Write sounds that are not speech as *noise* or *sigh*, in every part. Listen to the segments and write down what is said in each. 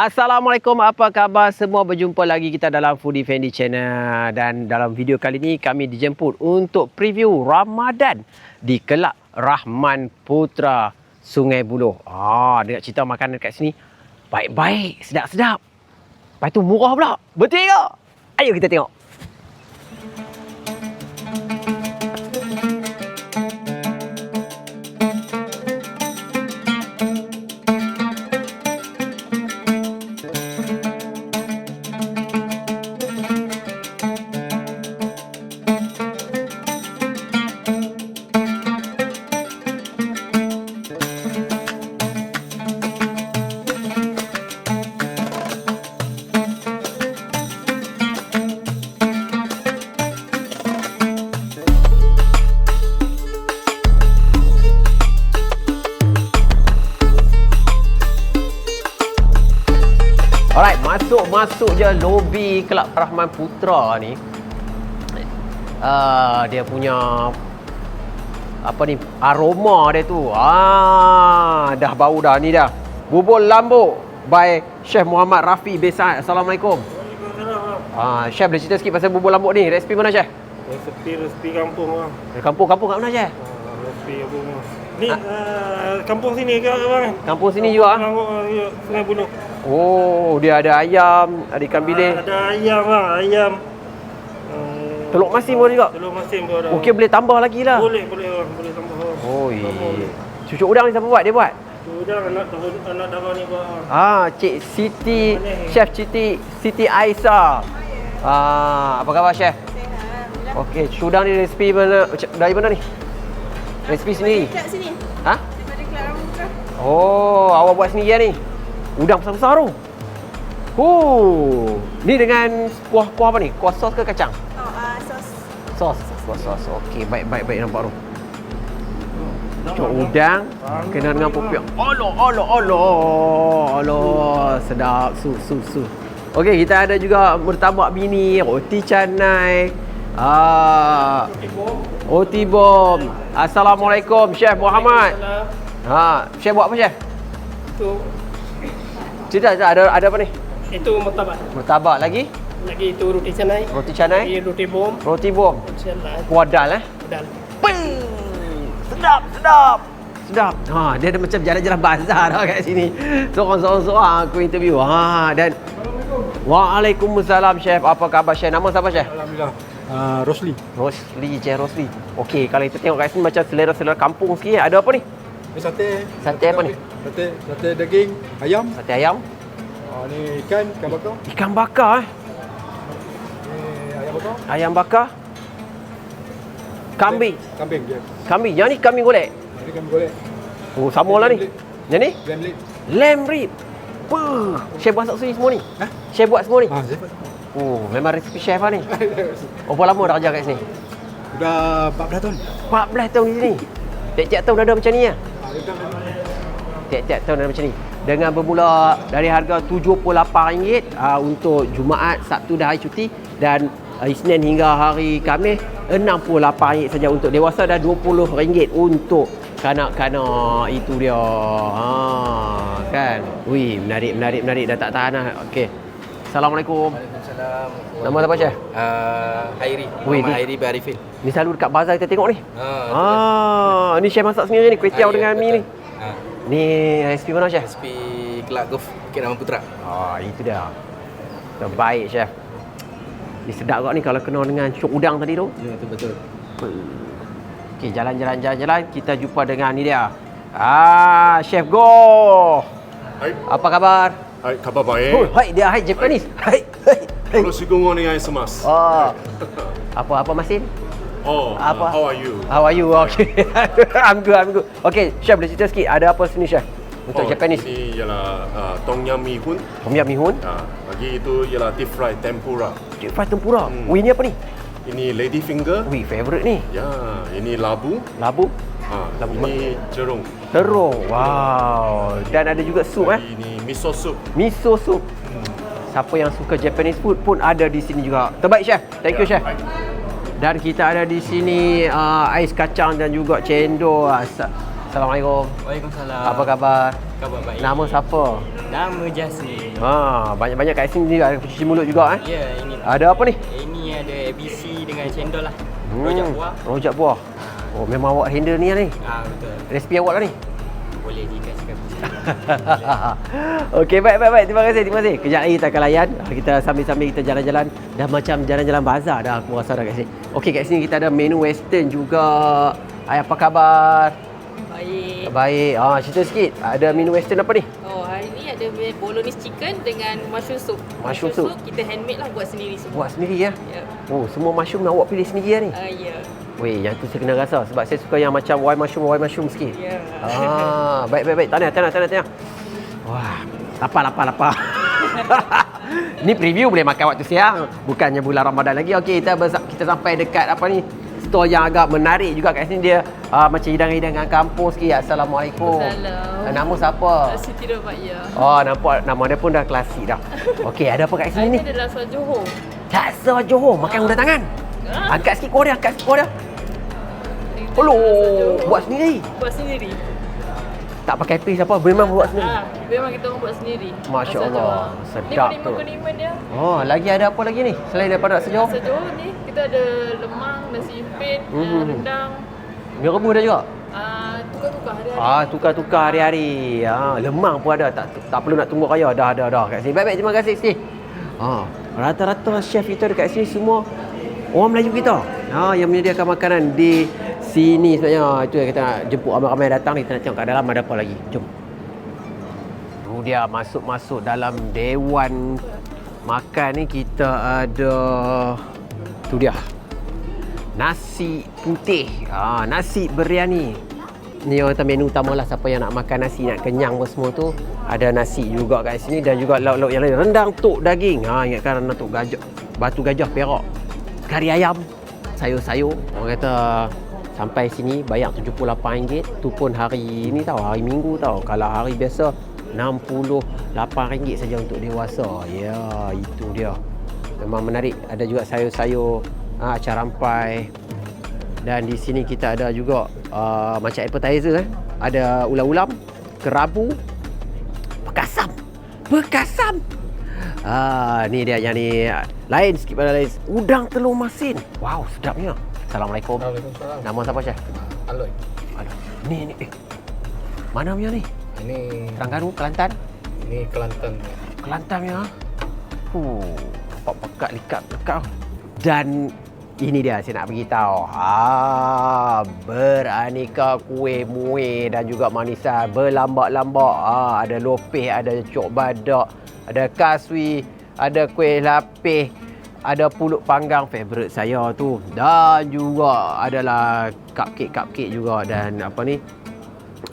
Assalamualaikum, apa khabar semua? Berjumpa lagi kita dalam Foodie Fendi Channel dan dalam video kali ini kami dijemput untuk preview Ramadan di Kelab Rahman Putra Sungai Buloh. Ah, dengar cerita makanan dekat sini baik-baik, sedap-sedap. Lepas tu murah pula. Betul ke? Ayo kita tengok. Masuk-masuk je lobi Kelab Rahman Putra ni. Uh, dia punya apa ni aroma dia tu. Ah, dah bau dah ni dah. Bubur lambuk by Chef Muhammad Rafi Besar. Assalamualaikum. Ah, Chef boleh cerita sikit pasal bubur lambuk ni. Resipi mana Chef? Resepi-resepi kampung lah. Dari kampung-kampung kat mana Chef? Ah. Ni uh, kampung sini ke abang? Kampung sini juga. ah? Kampung Sungai Buloh. Oh, dia ada ayam, ada ikan bilis. Ah, ada ayam lah, ayam. Uh, Telur masin pun juga. Telur masin pun ada. Okey, boleh tambah lagi lah. Boleh, boleh bang, boleh tambah. bang. Oh, Tambah. Cucuk udang ni siapa buat? Dia buat? Dah anak anak darah ni buat. ah. Ah, Cik Siti, Chef Siti, Siti Aisyah. Ah, apa khabar Chef? Okey, cudang ni resipi mana? Dari mana ni? Resipi sendiri. Kat sini. Ha? Daripada Kelab Putra. Oh, awak buat sendiri ni. Udang besar-besar tu. Oh, ni dengan kuah-kuah apa ni? Kuah sos ke kacang? Oh, uh, sos. Sos. Kuah sos. Okey, baik baik baik nampak tu. Cuk udang kena dengan popiak. Olo olo olo. Olo sedap su su su. Okey, kita ada juga murtabak mini, roti canai. Ah. Roti bom. Assalamualaikum Chef Muhammad. Ha, chef buat apa chef? Itu Cerita ada ada apa ni? itu martabak. Murtabak lagi, Lagi itu roti canai. roti canai, roti bom. roti bom, Insyaallah. kuah dal eh. Dan Ping! Sedap, sedap. Sedap. Ha, dia ada macam jalan-jalan bazar lah kat sini. Seorang-seorang aku interview. Ha, dan Waalaikumsalam chef. Apa khabar chef? Nama siapa chef? Alhamdulillah. Uh, Rosli. Rosli, Chef Rosli. Okey, kalau kita tengok kat sini macam selera-selera kampung sikit. Ada apa ni? Ni sate. Sate apa ni? Sate, sate daging, ayam. Sate ayam, Uh, ni ikan, ikan bakar. ikan bakar eh. Ayam bakar. Ayam bakar. Kambing. Kambing je. Kambing. Yang ni kambing golek. Ni kambing golek. Oh, sama lah ni. Yang ni? Lamb leg. Lamb rib. Puh. Chef buat sini semua ni? Ha? Chef buat semua ni? Ah, saya Oh, memang resipi chef lah ni. Berapa lama dah kerja kat sini? Dah 14 tahun. 14 tahun di sini. Tiap-tiap tahun ada macam ni ya? Ah. Tiap-tiap tahun ada macam ni. Dengan bermula dari harga RM78 uh, untuk Jumaat, Sabtu dan hari cuti dan uh, Isnin hingga hari Khamis RM68 saja untuk dewasa dan RM20 untuk kanak-kanak itu dia. Ha kan. Wih, menarik menarik menarik dah tak tahan dah. Okey. Assalamualaikum. Waalaikumsalam. Nama siapa Chef? Uh, Hairi. Muhammad ni- Hairi bin Arifin. Ni selalu dekat bazar kita tengok ni. Ha, Ah, ni chef masak sendiri ni, kuih tiaw Ah, ya, dengan mi ni. Ha, Ni resipi mana chef? SP Kelab Golf Bukit Rahman Putra. Ah, itu dia. Terbaik chef. Ni sedap kat ni kalau kena dengan cuk udang tadi tu. Ya, betul betul. Okey, jalan-jalan jalan-jalan kita jumpa dengan ni dia. Ah, chef Go. Hai, Apa khabar? Hai, khabar Oh, baik. hai dia hai Japanese. Hai. Hai. hai. Terus gunung dengan semas. Oh. Apa apa Masin? Oh, apa? uh, how are you? How are you? *laughs* Okay. I'm good, I'm good. Okay, chef boleh cerita sikit ada apa sini chef? Untuk oh, Japanese. Ini ialah uh, tom yum mee hoon. Tom yum mihun, Uh, lagi itu ialah deep fried tempura. deep fried tempura. Hmm. Wih, ni apa ni? Ini lady finger. Wih, favorite ni. Ya, ini labu. Labu, Ha, Labu ini jerung. terung. Wow. Dan ada juga sup eh. Ini miso soup. Miso soup. Siapa yang suka Japanese food pun ada di sini juga. Terbaik chef. Thank you chef. Hai. Dan kita ada di sini uh, ais kacang dan juga cendol. Sa- Assalamualaikum. Waalaikumsalam. Apa khabar? Khabar baik. Nama siapa? Nama Jasmine. Ha, banyak-banyak kat sini juga ada cuci mulut juga eh. Ya, ini. Ada apa ni? Ini ada ABC dengan cendol lah. Hmm, Rojak buah. Rojak buah. Oh, memang awak handle ni lah ni. Ah betul. Resipi awak lah ni. Boleh cakap. *laughs* Okey, baik, baik, baik. Terima kasih, terima kasih. Kejap lagi kita akan layan. Kita sambil-sambil kita jalan-jalan. Dah macam jalan-jalan bazar dah aku rasa dah kat sini. Okey, kat sini kita ada menu western juga. Hai, apa khabar? Baik. Baik. Ah, cerita sikit. Ada menu western apa ni? Oh, hari ni ada bolognese chicken dengan mushroom soup. Mushroom soup. kita handmade lah buat sendiri semua. Buat sendiri ya? Ya. Oh, semua mushroom awak pilih sendiri lah ni? Uh, ya. Weh, yang tu saya kena rasa sebab saya suka yang macam white mushroom, white mushroom sikit. Ya. Ah, baik baik baik. Tahniah, tahniah, tahniah, tahniah. Wah, lapar lapar lapar. *laughs* Ni preview boleh makan waktu siang. Bukannya bulan Ramadan lagi. Okey, kita kita sampai dekat apa ni? Store yang agak menarik juga kat sini dia uh, macam hidangan-hidangan kampung sikit. Assalamualaikum. Salam. Uh, nama siapa? Siti Rabaya. Oh, nampak nama dia pun dah klasik dah. Okey, ada apa kat sini ni? Adalah suat Johor. Laksa Johor, makan udah tangan. Ah. Angkat sikit korang dia, angkat sikit korang dia. Johor. buat sendiri. Buat sendiri. Tak pakai paste apa, memang buat sendiri. Ah, memang kita orang buat sendiri. Masya Laksa Allah. Johor. Sedap ni tu. Ni dia. Oh, lagi ada apa lagi ni? Selain daripada Johor? Laksa Johor ni kita ada lemang, nasi impit, Mhm. uh, rendang. Mi rebus dah juga? Ah, tukar-tukar hari-hari. Ah, tukar-tukar hari-hari. Ah, lemang pun ada. Tak tak perlu nak tunggu raya. Dah, dah, dah. Kat sini. Baik-baik, terima kasih Siti. Ah, rata-rata chef kita dekat sini semua orang Melayu kita. Ah, yang menyediakan makanan di sini sebenarnya. Itu yang kita nak jemput ramai-ramai datang. Kita nak tengok kat dalam ada apa lagi. Jom. Dia masuk-masuk dalam dewan makan ni kita ada tu dia nasi putih ah, nasi biryani ni orang kata menu utama lah siapa yang nak makan nasi nak kenyang apa semua tu ada nasi juga kat sini dan juga lauk-lauk yang lain rendang tok daging ha, ingatkan rendang tok gajah batu gajah perak kari ayam. Sayur-sayur. Orang kata sampai sini bayar RM78. Tu pun hari ni tau hari minggu tau. Kalau hari biasa RM68 saja untuk dewasa. Ya itu dia. Memang menarik. Ada juga sayur-sayur acar rampai. Dan di sini kita ada juga uh, macam appetizer eh. Ada ulam-ulam, kerabu, bekasam. Bekasam. Ah, ni dia yang ni lain sikit pada lain. Udang telur masin. Wow, sedapnya. Assalamualaikum. Waalaikumsalam. Nama siapa Syah? Aloy. Aduh. Ni ni eh. Mana punya ni? Ini Terengganu, Kelantan? ini Kelantan. Kelantan punya. Huh, nampak pekat likat pekat. Dan ini dia saya nak beritahu. Ah, beraneka kuih muih dan juga manisan berlambak-lambak. Ah, ada lopeh, ada cok badak, ada kaswi, ada kuih lapis, ada pulut panggang favorite saya tu. Dan juga adalah cupcake-cupcake juga dan apa ni?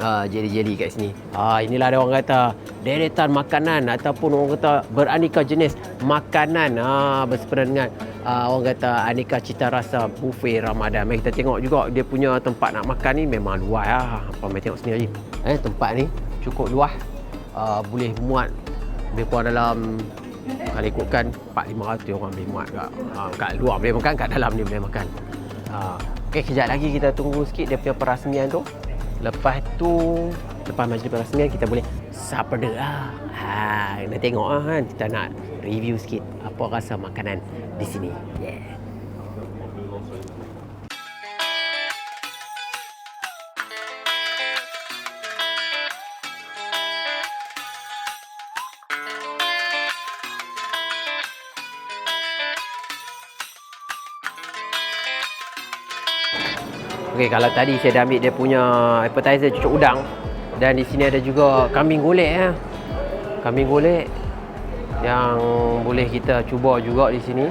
uh, jeli-jeli kat sini. Ah inilah ada orang kata deretan makanan ataupun orang kata beraneka jenis makanan ah bersempena dengan uh, orang kata aneka cita rasa buffet Ramadan. Mari kita tengok juga dia punya tempat nak makan ni memang luas ah. Apa mari tengok sini lagi. Eh tempat ni cukup luas. Uh, boleh muat lebih kurang dalam kalau ikutkan 4-500 orang boleh muat kat, uh, kat luar boleh makan, kat dalam ni boleh makan. Uh, Okey, kejap lagi kita tunggu sikit dia punya perasmian tu. Lepas tu lepas majlis perasmian kita boleh supper lah. Ha, nak tengok ah kan. Kita nak review sikit apa rasa makanan di sini. Yeah. Okey, kalau tadi saya dah ambil dia punya appetizer cucuk udang dan di sini ada juga kambing golek ya. Kambing golek yang boleh kita cuba juga di sini.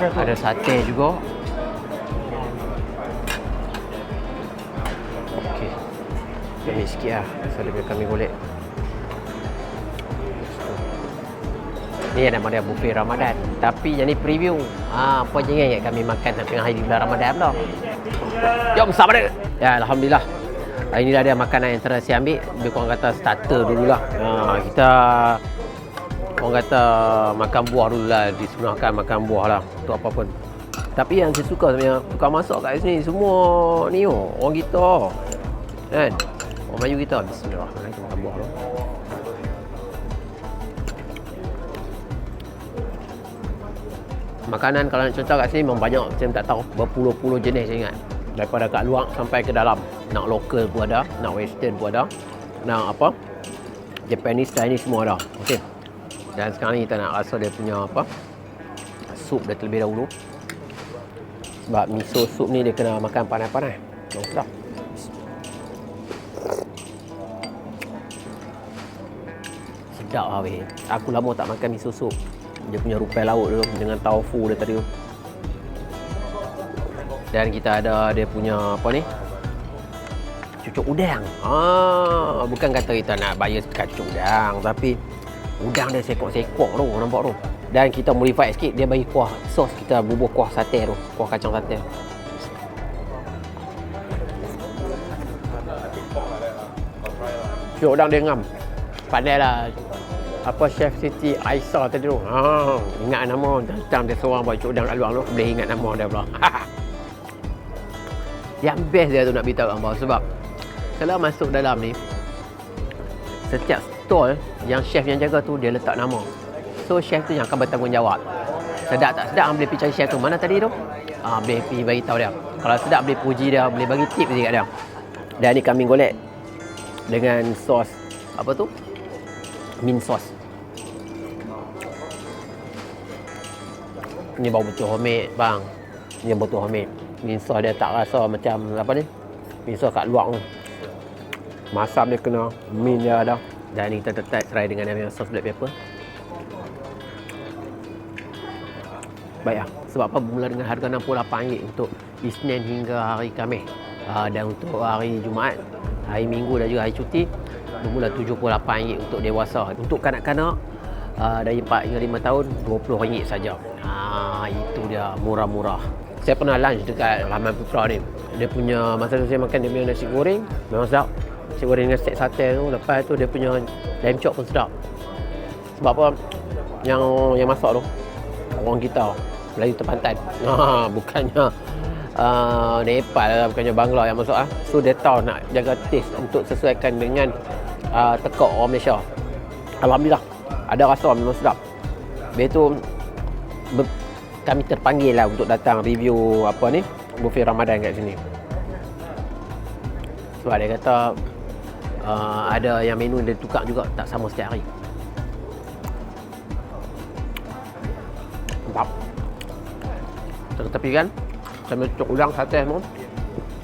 Sos. ada sate juga. Okey. Ambil sikit lah dia punya kambing golek. Ni nama dia buffet Ramadan. Tapi yang ni preview. Ha, apa jangan ingat kami makan tengah hari bulan Ramadan dah. Jom dia. Ya, Alhamdulillah. Ha, inilah dia makanan yang terus saya ambil. Lebih kurang kata starter dululah. Ha, kita orang kata makan buah dululah. Disunahkan makan buah lah. Untuk apa pun. Tapi yang saya suka sebenarnya tukang masak kat sini semua ni oh, orang kita. Kan? Orang Melayu kita. Bismillahirrahmanirrahim. Makan buah tu. Makanan kalau nak cerita kat sini memang banyak. Saya tak tahu berpuluh-puluh jenis saya ingat. Daripada kat luar sampai ke dalam. Nak local pun ada, nak western pun ada. Nak apa? Japanese, Chinese semua ada. Okey. Dan sekarang ni kita nak rasa dia punya apa? Sup dia terlebih dahulu. Sebab miso sup ni dia kena makan panas-panas. Tak usah. Sedap lah weh. Aku lama tak makan miso sup. Dia punya rupai laut tu dengan tofu dia tadi tu. Dan kita ada dia punya apa ni? Cucuk udang. Ah, bukan kata kita nak bayar dekat cucuk udang tapi udang dia sekok-sekok tu nampak tu. Dan kita modify sikit dia bagi kuah sos kita bubuh kuah sate tu, kuah kacang sate. Cucuk udang dia ngam. Pandai lah apa chef Siti Aisyah tadi tu. Ha, ingat nama datang dia seorang buat cucuk udang kat luar tu, boleh ingat nama dia pula. *laughs* Yang best dia tu nak beritahu hangpa sebab kalau masuk dalam ni setiap stall yang chef yang jaga tu dia letak nama. So chef tu yang akan bertanggungjawab. Sedap tak sedap hang boleh pergi cari chef tu. Mana tadi tu? Ah boleh pergi bagi tahu dia. Kalau sedap boleh puji dia, boleh bagi tip dekat dia. Dan ni kambing golek dengan sos apa tu? Mint sauce. Ni bau betul homemade bang. Ni betul homemade. Mint sauce dia tak rasa macam apa ni? Mint sauce kat luar tu. Masam dia kena, mint dia ada. Dan ni kita tetap try dengan yang sos black pepper. Baik lah. Sebab apa bermula dengan harga RM68 untuk Isnin hingga hari Khamis. Uh, dan untuk hari Jumaat, hari Minggu dan juga hari cuti bermula RM78 untuk dewasa. Untuk kanak-kanak uh, dari 4 hingga 5 tahun RM20 saja. Ha, dia murah-murah. Saya pernah lunch dekat Rahman Putra ni. Dia punya masa tu saya makan dia punya nasi goreng memang sedap. Nasi goreng dengan steak sate tu lepas tu dia punya lamb chop pun sedap. Sebab apa? Yang yang masak tu orang kita Melayu terpantan. *laughs* Ha, bukannya uh, Nepal lah, bukannya Bangla yang masuk ah. So dia tahu nak jaga taste untuk sesuaikan dengan uh, tekak orang Malaysia. Alhamdulillah. Ada rasa memang sedap. Lepas tu kami terpanggil lah untuk datang review apa ni buffet Ramadan kat sini. Sebab dia kata uh, ada yang menu dia tukar juga tak sama setiap hari. Mantap. Tetapi kan sambil cuk udang sate semua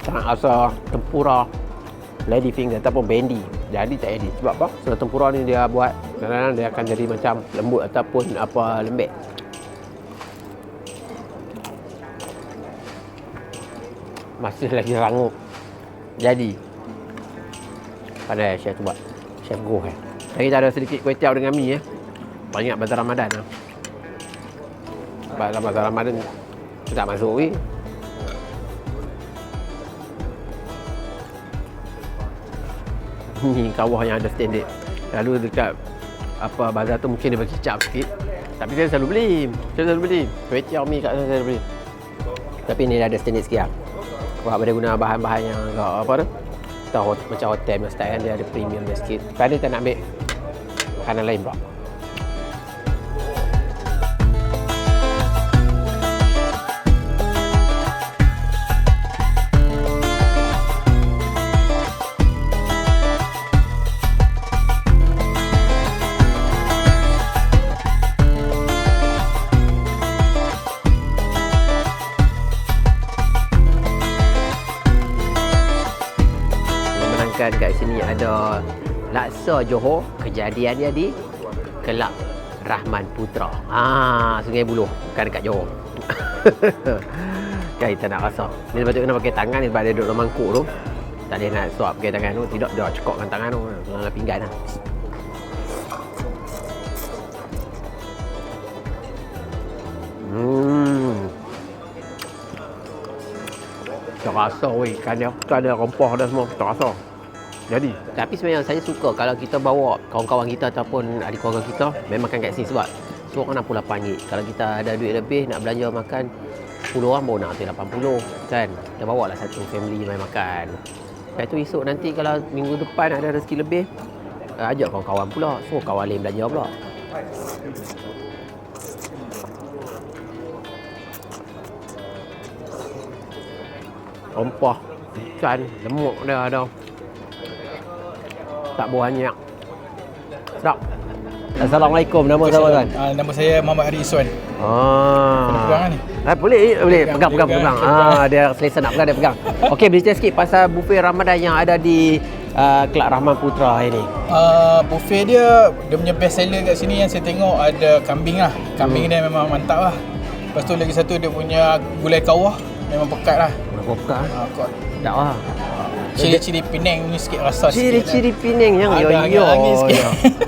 sangat rasa tempura lady finger ataupun bendy jadi tak edit sebab apa sebab tempura ni dia buat kadang-kadang dia akan jadi macam lembut ataupun apa lembek masih lagi rangup jadi pada chef tu buat chef go eh. Jadi kita ada sedikit kuih tiaw dengan mi eh. Banyak bazar Ramadan lah sebab dalam bazar Ramadan tu tak masuk weh. Ni kawah yang ada standard. Lalu dekat apa bazar tu mungkin dia bagi kicap sikit. Tapi saya selalu beli. Saya selalu beli. Kuih tiaw mi kat sana saya selalu beli. Tapi ni ada standard sikit lah sebab dia guna bahan-bahan yang agak apa tu hot, macam hotel style kan dia ada premium dia sikit. Dia tak nak ambil makanan lain pula laksa Johor kejadian dia di Kelab Rahman Putra. Ah, Sungai Buloh, bukan dekat Johor. *laughs* kan kita nak rasa. Ni sepatutnya kena pakai tangan sebab dia duduk dalam mangkuk tu. Tak boleh nak suap pakai tangan tu. Tidak, dia cekokkan tangan tu. Dengan pinggan lah. Hmm. Tak rasa weh ikan dia. Tu ada rempah dah semua. Tak rasa. Jadi, tapi sebenarnya saya suka kalau kita bawa kawan-kawan kita ataupun adik keluarga kita memang makan kat sini sebab nak pula RM8. Kalau kita ada duit lebih nak belanja makan 10 orang baru nak tu 80 kan. Kita bawa lah satu family main makan. Lepas tu esok nanti kalau minggu depan ada rezeki lebih, eh, ajak kawan-kawan pula. Semua kawan lain belajar pula. Rempah ikan lemuk dia ada. Tak banyak. Sedap. Assalamualaikum. Nama siapa tuan? Uh, nama saya Muhammad Ari Iswan. Ah. pegang ni? Ah, boleh, boleh. Pegang, pegang, pegang, pegang. pegang. Ah, dia selesa nak pegang, dia pegang. *laughs* Okey, bercerita sikit pasal buffet Ramadan yang ada di uh, Kelab Rahman Putra ini. Uh, buffet dia, dia punya best seller kat sini yang saya tengok ada kambing lah. Kambing Hmm. dia memang mantap lah. Lepas tu lagi satu dia punya gulai kawah memang pekat lah. Berapa pekat? Uh, kuat. Tak lah. Ciri-ciri Penang ni sikit rasa sikit. Ciri-ciri Penang yang yo yo. *laughs*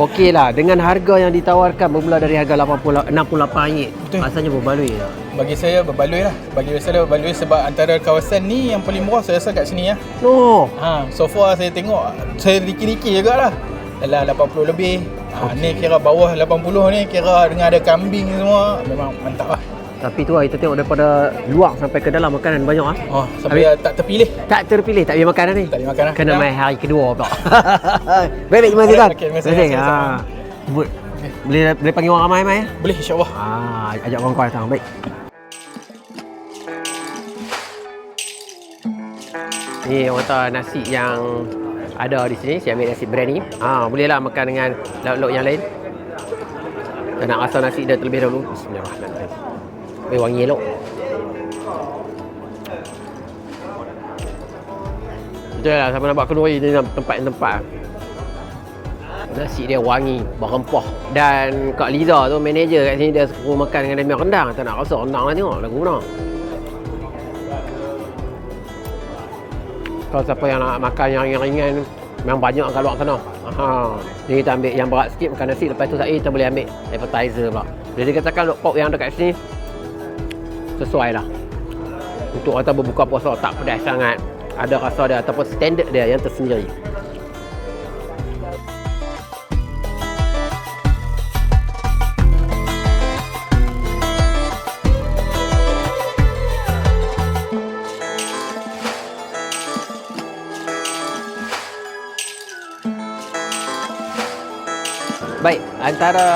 Okey lah, dengan harga yang ditawarkan bermula dari harga 80 68 ringgit. Betul. Rasanya berbaloi lah. Bagi saya berbaloi lah. Bagi saya berbaloi sebab antara kawasan ni yang paling murah saya rasa kat sini lah. No. Ha, so far saya tengok saya riki-riki jugalah. Dalam 80 lebih. Ha, ni kira bawah 80 ni kira dengan ada kambing semua memang mantap lah. Tapi tu lah, kita tengok daripada luar sampai ke dalam makanan banyak ah. Oh, sampai tak terpilih. Tak terpilih, tak boleh makan dah ni. Tak boleh makan. Kena main hari kedua pula. *laughs* Baik, baik, terima kasih tuan. Okey, terima kasih. Sebut. Boleh boleh panggil orang ramai mai ya? Boleh insyaAllah. Ah, ajak kawan-kawan datang. Baik. Ni orang kata nasi yang ada di sini. Saya ambil nasi biryani. Ah, bolehlah makan dengan lauk-lauk yang lain. Saya nak rasa nasi dia terlebih dahulu. Bismillahirrahmanirrahim. Eh, wangi elok. Betul lah, siapa nak buat kenduri ni tempat yang tempat. Nasi dia wangi, berempah. Dan Kak Liza tu, manager kat sini, dia suruh makan dengan demi rendang. Tak nak rasa rendang lah tengok lagu mana. Kalau siapa yang nak makan yang ringan-ringan, memang banyak kat luar sana. Ha. Jadi kita ambil yang berat sikit, makan nasi. Lepas tu saya kita boleh ambil appetizer pula. Jadi katakan lok pok yang dekat sini, sesuai lah. Untuk kata berbuka puasa tak pedas sangat. Ada rasa dia ataupun standard dia yang tersendiri. Baik, antara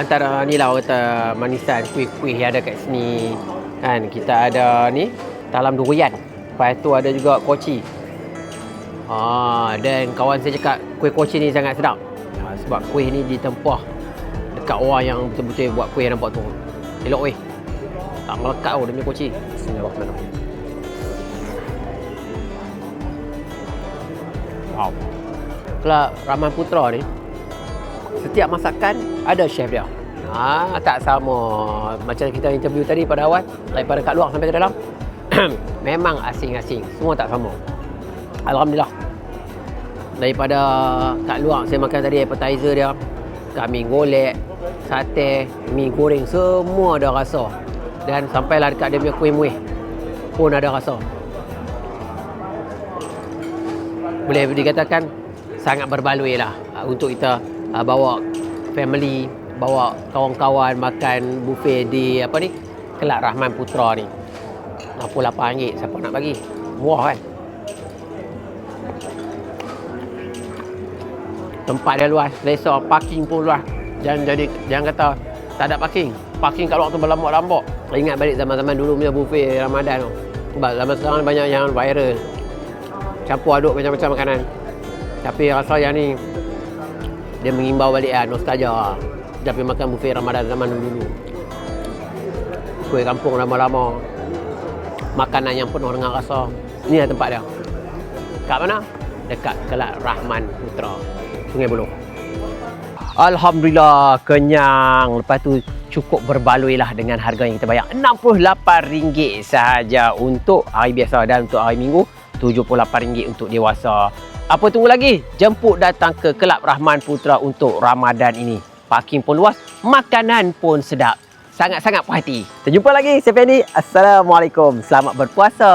antara ni lah orang kata manisan kuih-kuih yang ada kat sini. Kan kita ada ni talam durian. Lepas tu ada juga koci. Ah, dan kawan saya cakap kuih koci ni sangat sedap. Ha, sebab kuih ni ditempah dekat orang yang betul-betul buat kuih yang nampak tu. Elok weh. Tak melekat oh dia punya koci. Bismillahirrahmanirrahim. Wow. Kelab Rahman Putra ni setiap masakan ada chef dia. Ha, tak sama macam kita interview tadi pada awal daripada kat luar sampai ke dalam. *clears throat* Memang asing-asing. Semua tak sama. Alhamdulillah. Daripada kat luar saya makan tadi appetizer dia, kambing golek, sate, mi goreng semua ada rasa. Dan sampailah dekat dia punya kuih muih pun ada rasa. Boleh dikatakan sangat berbaloi lah untuk kita uh, bawa family, bawa kawan-kawan makan buffet di apa ni? Kelab Rahman Putra ni. RM68 siapa nak bagi? Murah kan? Tempat dia luas, selesa, parking pun luas. Jangan jadi jangan kata tak ada parking. Parking kat luar tu berlambak-lambak. Ingat balik zaman-zaman dulu punya buffet Ramadan tu. Sebab zaman sekarang banyak yang viral. Campur aduk macam-macam makanan. Tapi rasa yang ni dia mengimbau balik lah, nostalgia lah. Pergi makan buffet Ramadan zaman dulu. Kuih kampung lama-lama. Makanan yang penuh dengan rasa. Ni lah tempat dia. Kat mana? Dekat Kelab Rahman Putra. Sungai Buloh. Alhamdulillah kenyang. Lepas tu cukup berbaloi lah dengan harga yang kita bayar. RM68 sahaja untuk hari biasa dan untuk hari minggu RM78 untuk dewasa. Apa tunggu lagi? Jemput datang ke Kelab Rahman Putra untuk Ramadan ini. Parking pun luas, makanan pun sedap. Sangat-sangat puas hati. Kita jumpa lagi. Saya Fendi. Assalamualaikum. Selamat berpuasa.